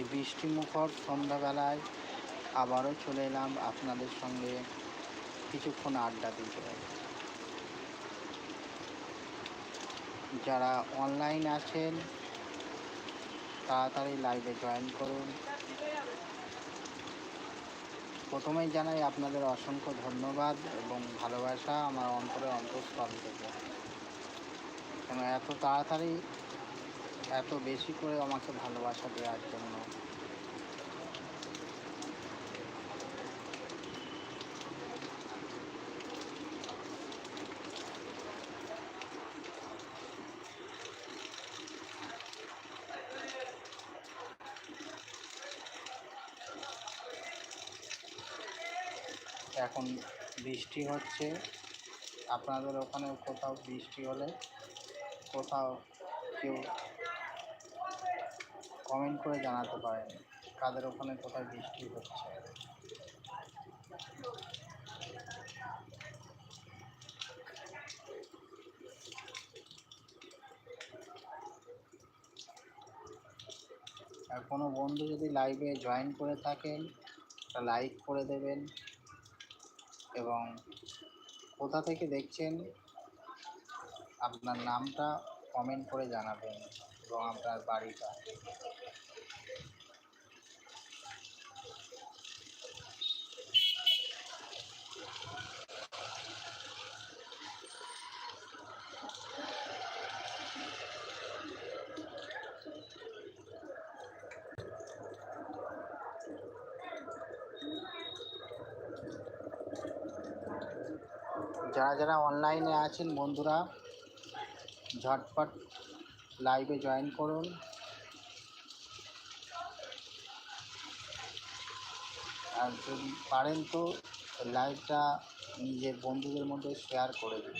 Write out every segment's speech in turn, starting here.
এই বৃষ্টিমুখর সন্ধ্যাবেলায় আবারও চলে এলাম আপনাদের সঙ্গে কিছুক্ষণ আড্ডা দিতে। যারা অনলাইন আছেন, তাড়াতাড়ি লাইভে জয়েন করুন। প্রথমেই জানাই আপনাদের অসংখ্য ধন্যবাদ এবং ভালোবাসা আমার অন্তরে অন্তঃস্থল থেকে। কেন এত তাড়াতাড়ি, এত বেশি করে আমাকে ভালোবাসা দেওয়ার জন্য? এখন বৃষ্টি হচ্ছে। আপনাদের ওখানে কোথাও বৃষ্টি হলে কোথাও কেউ কমেন্ট করে জানাতে পারেন কাদের ওখানে কোথায় বৃষ্টি হচ্ছে। আর কোনো বন্ধু যদি লাইভে জয়েন করে থাকেন লাইক করে দেবেন। এবং কোথা থেকে দেখছেন আপনার নামটা কমেন্ট করে জানাবেন এবং আপনার বাড়িটা। যারা যারা অনলাইনে আছেন বন্ধুরা, ঝটপট লাইভে জয়েন করুন। আর যদি পারেন তো লাইভটা নিজের বন্ধুদের মধ্যে শেয়ার করে দিন।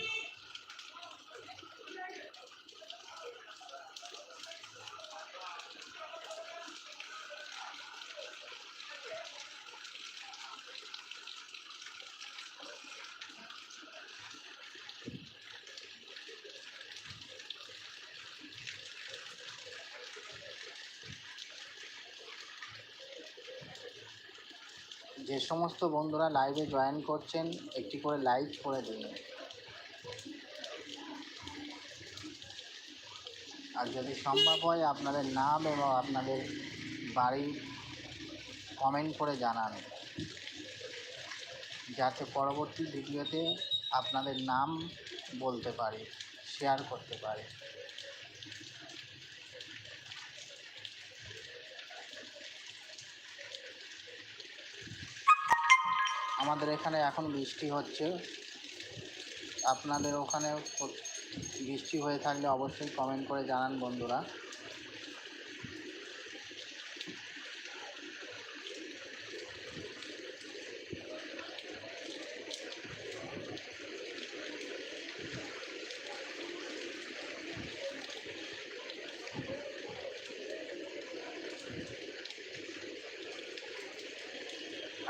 সমস্ত বন্ধুরা লাইভে জয়েন করছেন, একটি করে লাইক করে দিন। আর যদি সম্ভব হয় আপনাদের নাম এবং আপনাদের বাড়ি কমেন্ট করে জানান। যাতে পরবর্তী ভিডিওতে আপনাদের নাম বলতে পারি শেয়ার করতে পারি। আমাদের এখানে এখন বৃষ্টি হচ্ছে। আপনাদের ওখানে বৃষ্টি হয়ে থাকলে অবশ্যই কমেন্ট করে জানান বন্ধুরা।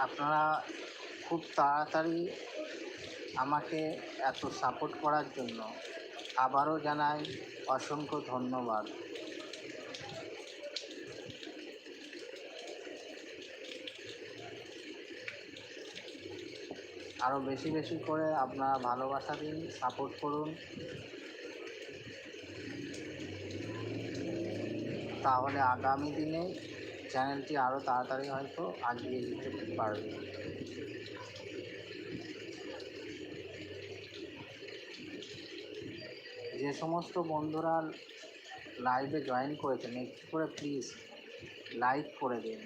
আপনারা খুব তাড়াতাড়ি আমাকে এত সাপোর্ট করার জন্য আবারও জানাই অসংখ্য ধন্যবাদ। আরও বেশি বেশি করে আপনারা ভালোবাসা দিন সাপোর্ট করুন। তাহলে আগামী দিনে চ্যানেলটি আরও তাড়াতাড়ি হয়তো আগিয়ে যেতে পারবে। যে সমস্ত বন্ধুরা লাইভে জয়েন করেছেন একটু করে প্লিজ লাইক করে দিন।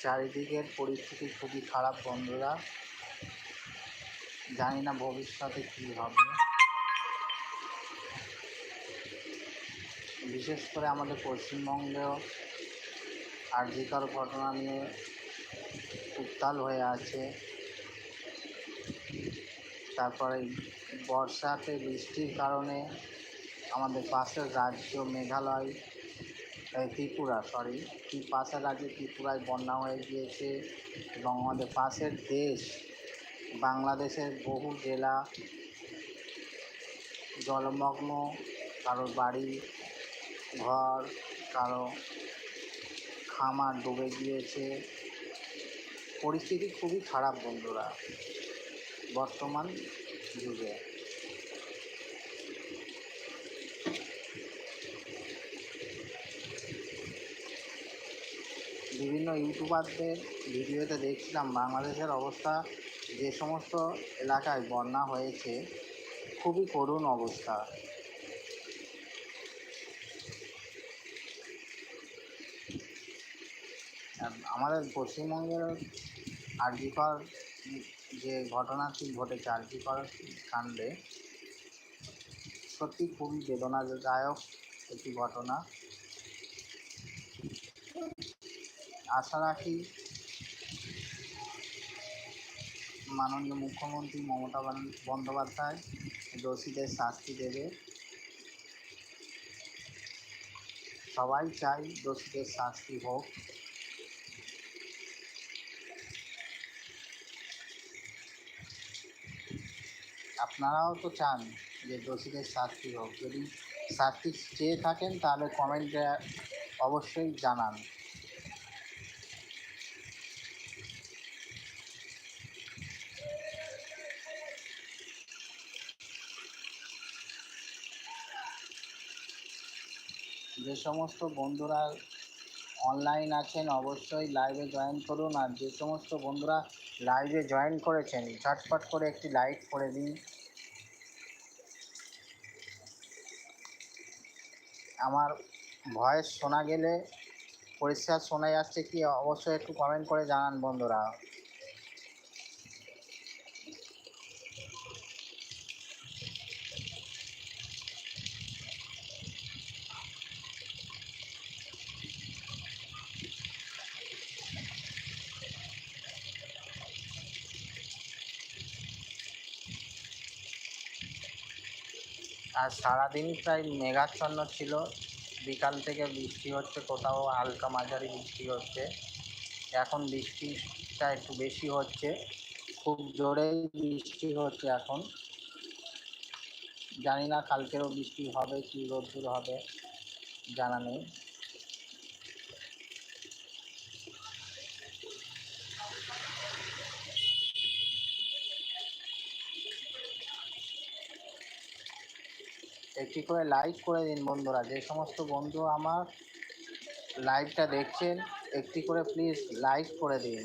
চারিদিকের পরিস্থিতি খুবই খারাপ, বন্ধুরা। জানি না ভবিষ্যতে কী হবে। বিশেষ করে আমাদের পশ্চিমবঙ্গেও আর্জিকর ঘটনা নিয়ে উত্তাল হয়ে আছে। তারপরে বর্ষাতে বৃষ্টির কারণে আমাদের পাশের রাজ্য মেঘালয় ত্রিপুরা সরি পাশের রাজ্য ত্রিপুরায় বন্যা হয়ে গিয়েছে এবং আমাদের পাশের দেশ বাংলাদেশের বহু জেলা, জলমগ্ন কারোর বাড়ি, ঘর, কারও খামার ডুবে গিয়েছে। পরিস্থিতি খুবই খারাপ বন্ধুরা, বর্তমান যুগে। বিভিন্ন ইউটিউবারদের ভিডিওতে দেখছিলাম বাংলাদেশের অবস্থা, যে সমস্ত এলাকায় বন্যা হয়েছে, খুবই করুণ অবস্থা। আমাদের পশ্চিমবঙ্গের আরজিকর যে ঘটনাটি ঘটেছে, আরজিকর কাণ্ডে সত্যি খুবই বেদনাদায়ক একটি ঘটনা। আশা রাখি মাননীয় মুখ্যমন্ত্রী মমতা বন্দ্যোপাধ্যায় দোষীদের শাস্তি দেবে। সবাই চাই দোষীদের শাস্তি হোক। আপনারাও তো চান যে দোষীদের শাস্তি হোক। যদি শাস্তি চেয়ে থাকেন তাহলে কমেন্টে অবশ্যই জানান। যে সমস্ত বন্ধুরা অনলাইন আছেন অবশ্যই লাইভে জয়েন করুন আর যে সমস্ত বন্ধুরা লাইভে জয়েন করেছেন, ঝটপট করে একটি লাইক করে দিন। আমার ভয়েস শোনা গেলে পরিষ্কার শোনা যাচ্ছে কি? অবশ্যই একটু কমেন্ট করে জানান বন্ধুরা। আর সারাদিনই প্রায় মেঘাচ্ছন্ন ছিল। বিকাল থেকে বৃষ্টি হচ্ছে, কোথাও হালকা মাঝারি বৃষ্টি হচ্ছে। এখন বৃষ্টিটা একটু বেশি হচ্ছে। খুব জোরেই বৃষ্টি হচ্ছে এখন। জানি না কালকেরও বৃষ্টি হবে কি রোদ্দুর হবে, জানা নেই। একটি করে লাইক করে দিন বন্ধুরা। যে সমস্ত বন্ধু আমার লাইভটা দেখছেন, একটি করে প্লিজ লাইক করে দিন।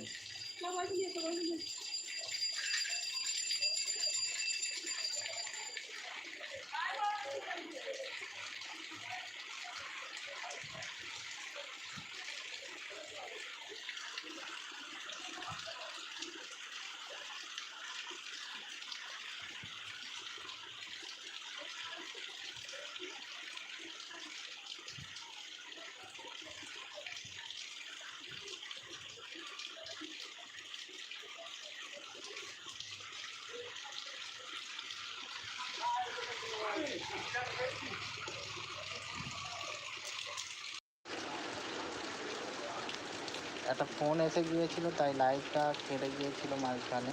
একটা ফোন এসে গিয়েছিল, তাই লাইটটা কেটে গিয়েছিল মাঝখানে।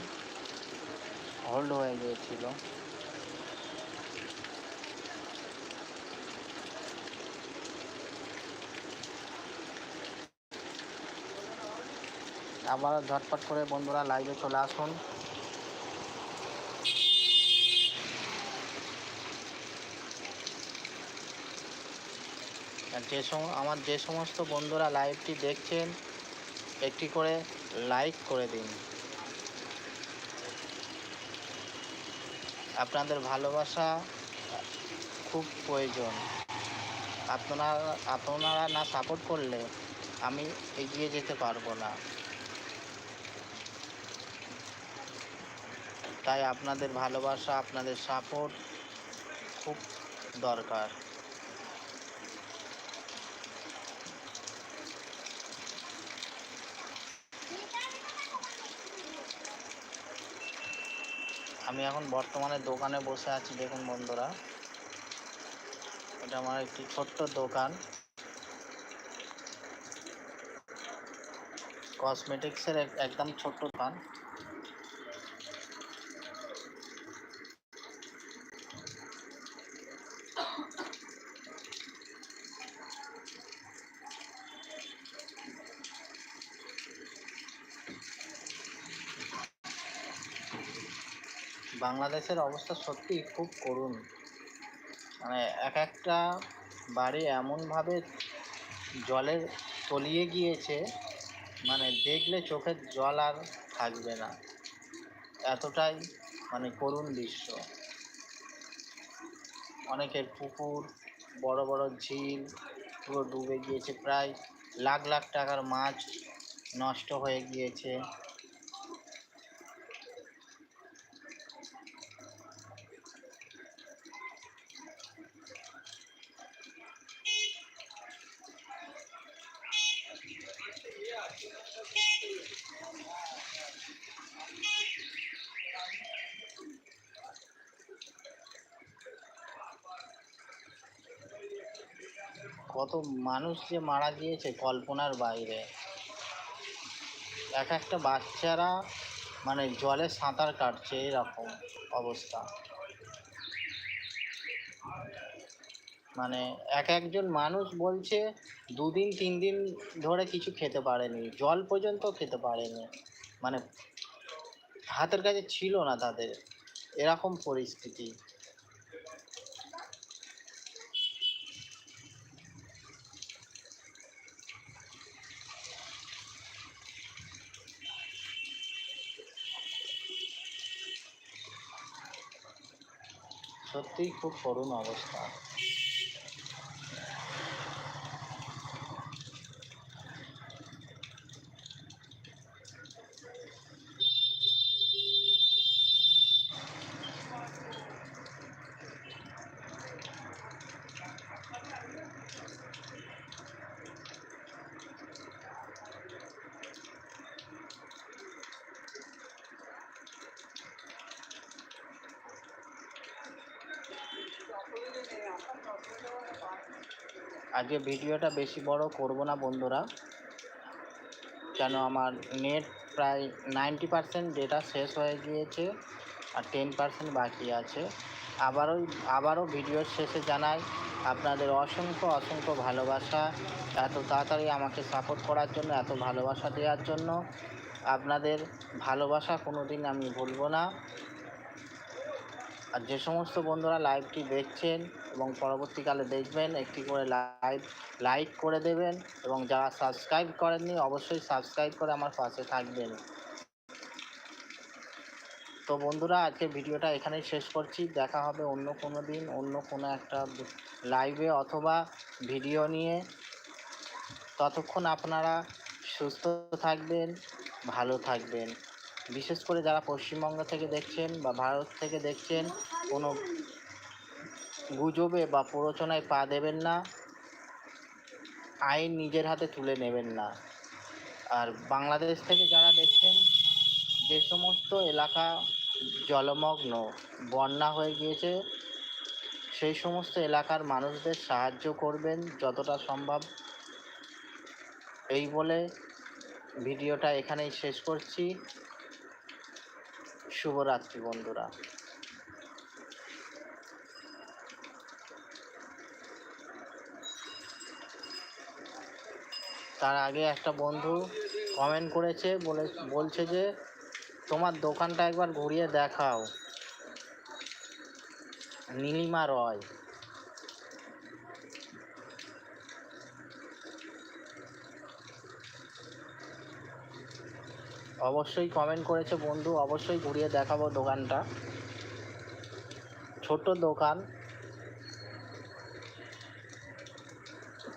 হোল্ড হয়ে গিয়েছিল। আবার ঝটপট করে বন্ধুরা লাইভে চলে আসুন আর যে আমার যে সমস্ত বন্ধুরা লাইভটি দেখছেন, একটি করে লাইক করে দিন। আপনাদের ভালোবাসা খুব প্রয়োজন। আপনারা আপনারা না সাপোর্ট করলে আমি এগিয়ে যেতে পারব না। তাই আপনাদের ভালোবাসা, আপনাদের সাপোর্ট খুব দরকার। আমি এখন বর্তমানে দোকানে বসে আছি, দেখুন বন্ধুরা। এটা আমার একটি ছোট্ট দোকান। কসমেটিক্সের এক- একদম ছোট্ট দোকান। বাংলাদেশের অবস্থা সত্যি খুব করুণ। মানে এক একটা বাড়ি এমনভাবে জলের তলিয়ে গিয়েছে মানে দেখলে চোখের জল আর থাকবে না। এতটাই মানে করুণ দৃশ্য। অনেকের পুকুর, বড় বড় ঝিল পুরো ডুবে গিয়েছে। প্রায় লাখ লাখ টাকার মাছ নষ্ট হয়ে গিয়েছে। কত মানুষ যে মারা গিয়েছে কল্পনার বাইরে। এক একটা বাচ্চারা মানে জলে সাঁতার কাটছে এরকম অবস্থা। মানে এক একজন মানুষ বলছে, দুদিন তিন দিন ধরে কিছু খেতে পারেনি, জল পর্যন্ত খেতে পারেনি। মানে হাতের কাছে ছিল না তাদের। এরকম পরিস্থিতি। সত্যিই খুব করুণ অবস্থা। আজকে ভিডিওটা বেশি বড় করব না বন্ধুরা। কেন আমার নেট প্রায় নাইনটি পার্সেন্ট ডেটা শেষ হয়ে গিয়েছে আর টেন পার্সেন্ট বাকি আছে। আবারও আবারও ভিডিওর শেষে জানাই, আপনাদের অসংখ্য অসংখ্য ভালোবাসা, এত তাড়াতাড়ি আমাকে সাপোর্ট করার জন্য, এত ভালোবাসা দেওয়ার জন্য। আপনাদের ভালোবাসা কোনো দিন আমি ভুলবো না। আর যে সমস্ত বন্ধুরা লাইভটি দেখছেন এবং পরবর্তীকালে দেখবেন, একটি করে লাইভ লাইক করে দেবেন এবং যারা সাবস্ক্রাইব করেননি, অবশ্যই সাবস্ক্রাইব করে আমার পাশে থাকবেন। তো বন্ধুরা আজকে ভিডিওটা এখানেই শেষ করছি। দেখা হবে অন্য কোনো দিন, অন্য কোনো একটা লাইভে অথবা ভিডিও নিয়ে। ততক্ষণ আপনারা সুস্থ থাকবেন, ভালো থাকবেন। বিশেষ করে যারা পশ্চিমবঙ্গ থেকে দেখছেন বা ভারত থেকে দেখছেন, কোনো গুজবে বা প্ররোচনায় পা দেবেন না, আইন নিজের হাতে তুলে নেবেন না। আর বাংলাদেশ থেকে যারা দেখছেন, যে সমস্ত এলাকা জলমগ্ন, বন্যা হয়ে গিয়েছে, সেই সমস্ত এলাকার মানুষদের সাহায্য করবেন যতটা সম্ভব। এই বলে ভিডিওটা এখানেই শেষ করছি। শুভরাত্রি বন্ধুরা। তার আগে একটা বন্ধু কমেন্ট করেছে, বলে, বলছে যে, তোমার দোকানটা একবার ঘুরিয়ে দেখাও। নীলিমা রয়। অবশ্যই কমেন্ট করেছে বন্ধু, অবশ্যই ঘুরিয়ে দেখাবো দোকানটা। ছোট দোকান।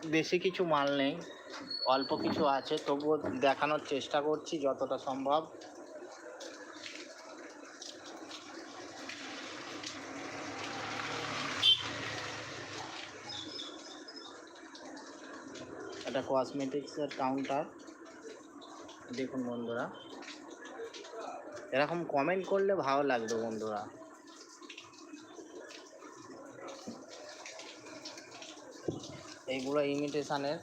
বেশি কিছু মাল নেই, অল্প কিছু আছে, তবুও দেখানোর চেষ্টা করছি যতটা সম্ভব। এটা কসমেটিক্সের কাউন্টার দেখুন বন্ধুরা। এরকম কমেন্ট করলে ভালো লাগবে বন্ধুরা। এইগুলো ইমিটেশানের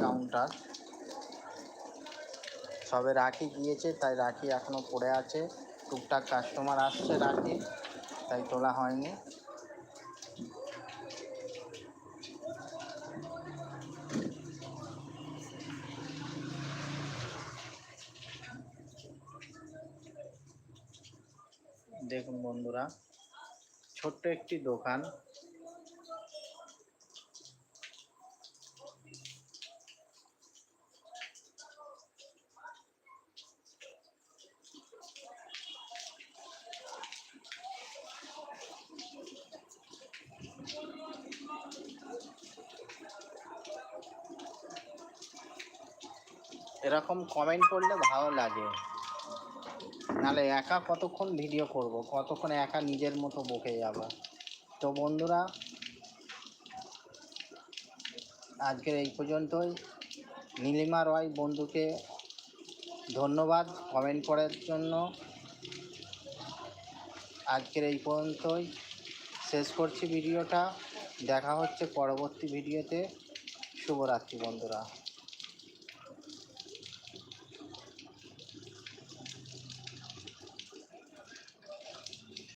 কাউন্টার সবে রাখি গিয়েছে, তাই রাখি এখনও পড়ে আছে। টুকটাক কাস্টমার আসছে রাখি, তাই তোলা হয়নি। দেখুন বন্ধুরা ছোট্ট একটি দোকান। এরকম কমেন্ট করলে ভালো লাগে। নাহলে একা কতক্ষণ ভিডিও করব? কতক্ষণ একা নিজের মতো বকে যাব? তো বন্ধুরা, আজকের এই পর্যন্তই। নীলিমা রয় বন্ধুকে ধন্যবাদ কমেন্ট করার জন্য। আজকের এই পর্যন্তই। শেষ করছি ভিডিওটা দেখা হচ্ছে পরবর্তী ভিডিওতে শুভরাত্রি বন্ধুরা।